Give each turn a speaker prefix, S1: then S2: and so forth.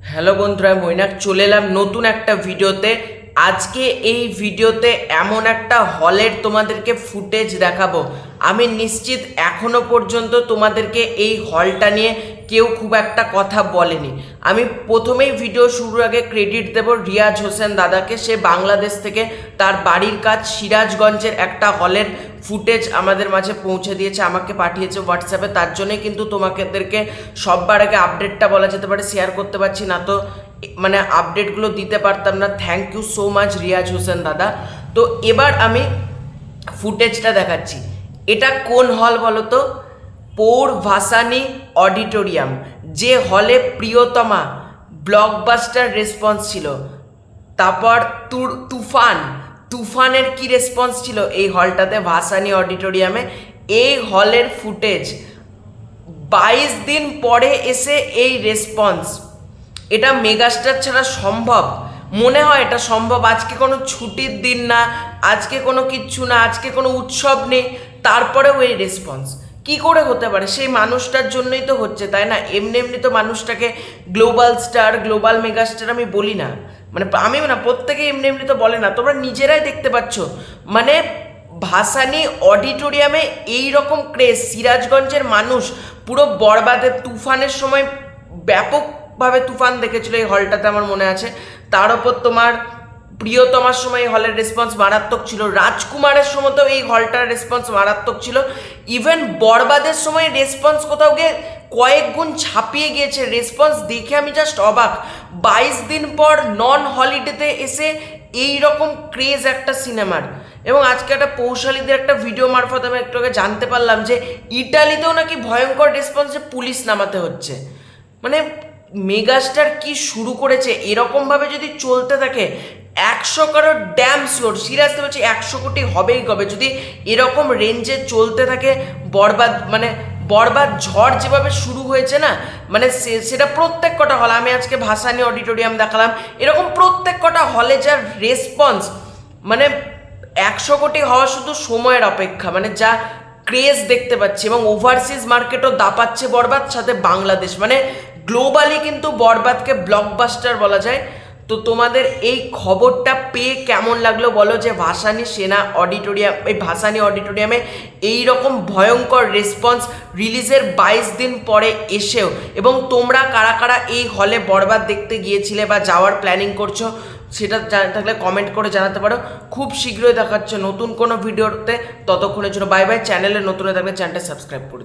S1: Hello বন্ধুরা মৈনাক, চলে এলাম নতুন একটা ভিডিওতে। আজকে এই ভিডিওতে এমন একটা হলের তোমাদেরকে ফুটেজ দেখাবো। আমি নিশ্চিত এখনও পর্যন্ত তোমাদেরকে এই হলটা নিয়ে কেউ খুব একটা কথা বলেনি। আমি প্রথমেই ভিডিও শুরুর আগে ক্রেডিট দেব রিয়াজ হোসেন দাদাকে। সে বাংলাদেশ থেকে তার বাড়ির কাজ সিরাজগঞ্জের একটা হলের ফুটেজ আমাদের মাঝে পৌঁছে দিয়েছে, আমাকে পাঠিয়েছে হোয়াটসঅ্যাপে তার জন্যই কিন্তু তোমাদেরকে সববার আগে আপডেটটা বলা যেতে পারে শেয়ার করতে পারছি না। তো মানে আপডেটগুলো দিতে পারতাম না। Thank you so much Riyaz Hossain দাদা। তো এবার আমি ফুটেজটা দেখাচ্ছি। এটা কোন হল বলো তো? পৌর ভাসানি অডিটোরিয়াম। যে হলে প্রিয়তমা ব্লকবাস্টার রেসপন্স ছিল। তারপর তুর, তুফান। তুফানের কি রেসপন্স ছিল? এই হলটাতে ভাসানি অডিটোরিয়ামে এই হলের ফুটেজ বাইশ দিন পরে এসে এই রেসপন্স এটা মেগাস্টার ছাড়া সম্ভব। মনে হয় এটা সম্ভব। আজকে কোনো ছুটির দিন না, আজকে কোনো কিচ্ছু না, আজকে কোনো উৎসব নেই, তারপরেও এই রেসপন্স কি করে হতে পারে? সেই মানুষটার জন্যই তো হচ্ছে, তাই না? এমনি এমনি তো মানুষটাকে গ্লোবাল স্টার, গ্লোবাল মেগাস্টার আমি বলি না। মানে আমি না, প্রত্যেকে এমনি এমনি তো বলে না। তোমরা নিজেরাই দেখতে পাচ্ছ। মানে ভাসানি অডিটোরিয়ামে এই রকম ক্রেজ, সিরাজগঞ্জের মানুষ পুরো বরবাদের তুফানের সময় ব্যাপকভাবে তুফান দেখেছিল, এই হলটাতে আমার মনে আছে। তার ওপর তোমার প্রিয়তমার সময় হলের রেসপন্স মারাত্মক ছিল। রাজকুমারের সময় তো এই হলটার রেসপন্স মারাত্মক ছিল। ইভেন বরবাদের সময় রেসপন্স কোথাও গিয়ে কয়েক গুণ ছাপিয়ে গিয়েছে। রেসপন্স দেখে আমি জাস্ট অবাক। বাইশ দিন পর নন হলিডেতে এসে এই রকম ক্রেজ একটা সিনেমার এবং আজকে একটা পৌশালীদের একটা ভিডিও মারফত আমি একটু আগে জানতে পারলাম যে ইটালিতেও নাকি ভয়ঙ্কর রেসপন্সে পুলিশ নামাতে হচ্ছে। মানে মেগাস্টার কি শুরু করেছে? এরকমভাবে যদি চলতে থাকে, একশো কারোর ড্যাম শিওর সিরিয়াসলি বলছি একশো কোটি হবেই হবে যদি এরকম রেঞ্জে চলতে থাকে, বরবাদ মানে বরবাদ ঝড় যেভাবে শুরু হয়েছে না মানে সেটা প্রত্যেক কটা হল আমি আজকে ভাসানি অডিটোরিয়াম দেখালাম, এরকম প্রত্যেক কটা হলে যার রেসপন্স মানে একশো কোটি হওয়া শুধু সময়ের অপেক্ষা মানে যা ক্রেজ দেখতে পাচ্ছি এবং ওভারসিজ মার্কেটও দাপাচ্ছে বরবাদ, সাথে বাংলাদেশ মানে গ্লোবালি কিন্তু বরবাদকে ব্লকবাস্টার বলা যায়। তো তোমাদের এই খবরটা পেয়ে কেমন লাগল বলো যে ভাসানি সেনা অডিটোরিয়াম এই ভাসানি অডিটোরিয়ামে এই রকম ভয়ঙ্কর রেসপন্স রিলিজের বাইশ দিন পরে এসেও। এবং তোমরা কারা কারা এই হলে বরবাদ দেখতে গিয়েছিলে বা যাওয়ার প্ল্যানিং করছ সেটা থাকলে কমেন্ট করে জানাতে পারো। খুব শীঘ্রই দেখাচ্ছে নতুন কোনো ভিডিওতে ততক্ষণের জন্য বাই বাই চ্যানেলে নতুন থাকলে চ্যানেলটা সাবস্ক্রাইব করে